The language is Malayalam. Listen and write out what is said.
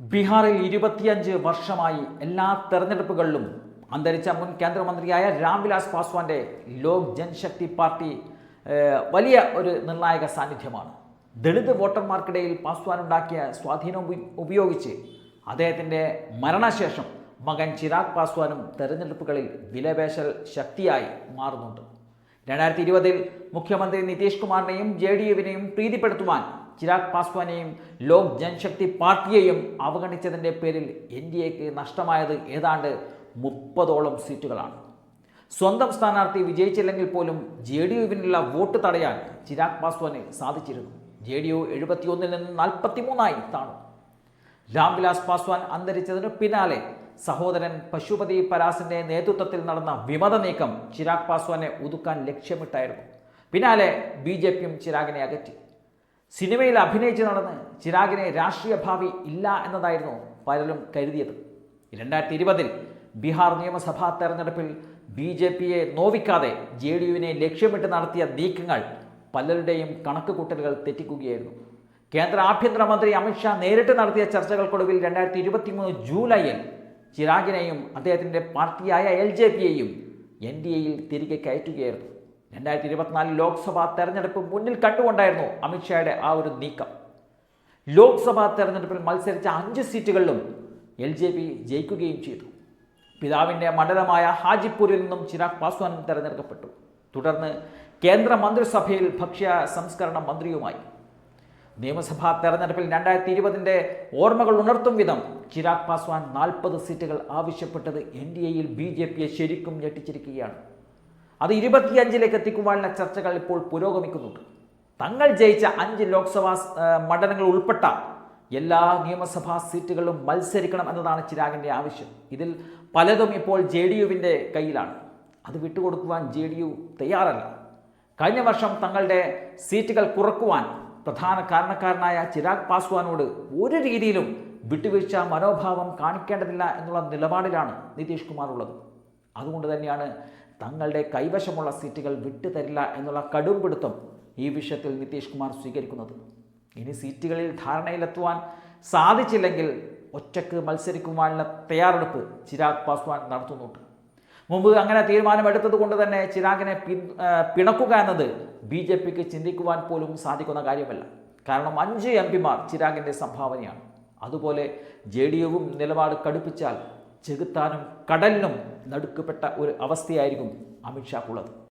ബീഹാറിൽ ഇരുപത്തിയഞ്ച് വർഷമായി എല്ലാ തെരഞ്ഞെടുപ്പുകളിലും അന്തരിച്ച മുൻ കേന്ദ്രമന്ത്രിയായ രാംവിലാസ് പാസ്വാന്റെ ലോക് ജനശക്തി പാർട്ടി വലിയ ഒരു നിർണായക സാന്നിധ്യമാണ്. ദളിത് വോട്ടർമാർക്കിടയിൽ പാസ്വാൻ ഉണ്ടാക്കിയ സ്വാധീനം ഉപയോഗിച്ച് അദ്ദേഹത്തിന്റെ മരണശേഷം മകൻ ചിരാഗ് പാസ്വാനും തെരഞ്ഞെടുപ്പുകളിൽ വിലപേശൽ ശക്തിയായി മാറുന്നുണ്ട്. രണ്ടായിരത്തി ഇരുപതിൽ മുഖ്യമന്ത്രി നിതീഷ് കുമാറിനെയും ജെ ഡി യുവിനെയും പ്രീതിപ്പെടുത്തുവാൻ ചിരാഗ് പാസ്വാനെയും ലോക് ജൻശക്തി പാർട്ടിയെയും അവഗണിച്ചതിന്റെ പേരിൽ എൻ ഡി എക്ക് നഷ്ടമായത് ഏതാണ്ട് മുപ്പതോളം സീറ്റുകളാണ്. സ്വന്തം സ്ഥാനാർത്ഥി വിജയിച്ചില്ലെങ്കിൽ പോലും ജെ ഡി യുവിനുള്ള വോട്ട് തടയാൻ ചിരാഗ് പാസ്വാന് സാധിച്ചിരുന്നു. ജെ ഡി യു എഴുപത്തിയൊന്നിൽ നിന്ന് നാൽപ്പത്തിമൂന്നായി താണു. രാംവിലാസ് പാസ്വാൻ അന്തരിച്ചതിന് പിന്നാലെ സഹോദരൻ പശുപതി പരാസിന്റെ നേതൃത്വത്തിൽ നടന്ന വിമത നീക്കം ചിരാഗ് പാസ്വാനെ ഒതുക്കാൻ ലക്ഷ്യമിട്ടായിരുന്നു. പിന്നാലെ ബി ജെ പിയും ചിരാഗിനെ അകറ്റി. സിനിമയിൽ അഭിനയിച്ച് നടന്ന് ചിരാഗിനെ രാഷ്ട്രീയ ഭാവി ഇല്ല എന്നതായിരുന്നു പലരും കരുതിയത്. രണ്ടായിരത്തി ഇരുപതിൽ ബീഹാർ നിയമസഭാ തെരഞ്ഞെടുപ്പിൽ ബി ജെ പിയെ നോവിക്കാതെ ജെ ഡി യുവിനെ ലക്ഷ്യമിട്ട് നടത്തിയ നീക്കങ്ങൾ പലരുടെയും കണക്കുകൂട്ടലുകൾ തെറ്റിക്കുകയായിരുന്നു. കേന്ദ്ര ആഭ്യന്തരമന്ത്രി അമിത്ഷാ നേരിട്ട് നടത്തിയ ചർച്ചകൾക്കൊടുവിൽ രണ്ടായിരത്തി ഇരുപത്തി മൂന്ന് ജൂലൈയിൽ ചിരാഗിനെയും അദ്ദേഹത്തിന്റെ പാർട്ടിയായ എൽ ജെ പിയെയും എൻ ഡി എയിൽ തിരികെ കയറ്റുകയായിരുന്നു. രണ്ടായിരത്തി ഇരുപത്തിനാല് ലോക്സഭാ തെരഞ്ഞെടുപ്പ് മുന്നിൽ കണ്ടുകൊണ്ടായിരുന്നു അമിത്ഷായുടെ ആ ഒരു നീക്കം. ലോക്സഭാ തെരഞ്ഞെടുപ്പിൽ മത്സരിച്ച അഞ്ച് സീറ്റുകളിലും എൽ ജെ പി ജയിക്കുകയും ചെയ്തു. പിതാവിന്റെ മണ്ഡലമായ ഹാജിപ്പൂരിൽ നിന്നും ചിരാഗ് പാസ്വാൻ തെരഞ്ഞെടുക്കപ്പെട്ടു. തുടർന്ന് കേന്ദ്ര മന്ത്രിസഭയിൽ ഭക്ഷ്യ സംസ്കരണ മന്ത്രിയുമായി. നിയമസഭാ തെരഞ്ഞെടുപ്പിൽ രണ്ടായിരത്തി ഇരുപതിന്റെ ഓർമ്മകൾ ഉണർത്തും വിധം ചിരാഗ് പാസ്വാൻ നാൽപ്പത് സീറ്റുകൾ ആവശ്യപ്പെട്ടത് എൻ ഡി എയിൽ ബി ജെ പിയെ ശരിക്കും ഞെട്ടിച്ചിരിക്കുകയാണ്. അത് ഇരുപത്തിയഞ്ചിലേക്ക് എത്തിക്കുവാനുള്ള ചർച്ചകൾ ഇപ്പോൾ പുരോഗമിക്കുന്നുണ്ട്. തങ്ങൾ ജയിച്ച അഞ്ച് ലോക്സഭാ മണ്ഡലങ്ങൾ ഉൾപ്പെട്ട എല്ലാ നിയമസഭാ സീറ്റുകളിലും മത്സരിക്കണം എന്നതാണ് ചിരാഗിന്റെ ആവശ്യം. ഇതിൽ പലതും ഇപ്പോൾ ജെ ഡി യുവിന്റെ കയ്യിലാണ്. അത് വിട്ടുകൊടുക്കുവാൻ ജെ ഡി യു തയ്യാറല്ല. കഴിഞ്ഞ വർഷം തങ്ങളുടെ സീറ്റുകൾ കുറക്കുവാൻ പ്രധാന കാരണക്കാരനായ ചിരാഗ് പാസ്വാനോട് ഒരു രീതിയിലും വിട്ടുവീഴ്ച മനോഭാവം കാണിക്കേണ്ടതില്ല എന്നുള്ള നിലപാടിലാണ് നിതീഷ് കുമാർ ഉള്ളത്. അതുകൊണ്ട് തന്നെയാണ് തങ്ങളുടെ കൈവശമുള്ള സീറ്റുകൾ വിട്ടുതരില്ല എന്നുള്ള കടുംപിടുത്തം ഈ വിഷയത്തിൽ നിതീഷ് കുമാർ സ്വീകരിക്കുന്നത്. ഇനി സീറ്റുകളിൽ ധാരണയിലെത്തുവാൻ സാധിച്ചില്ലെങ്കിൽ ഒറ്റയ്ക്ക് മത്സരിക്കുവാനുള്ള തയ്യാറെടുപ്പ് ചിരാഗ് പാസ്വാൻ നടത്തുന്നുണ്ട്. മുമ്പ് അങ്ങനെ തീരുമാനമെടുത്തത് കൊണ്ട് തന്നെ ചിരാഗിനെ പിണക്കുക എന്നത് ബി ജെ പിക്ക് ചിന്തിക്കുവാൻ പോലും സാധിക്കുന്ന കാര്യമല്ല. കാരണം അഞ്ച് എം പിമാർ ചിരാഗിന്റെ സംഭാവനയാണ്. അതുപോലെ ജെ ഡി യുവും നിലപാട് കടുപ്പിച്ചാൽ ചെകുത്താനും കടലിനും നടുക്കപ്പെട്ട ഒരു അവസ്ഥയായിരിക്കും അമിത്ഷാക്കുള്ളത്.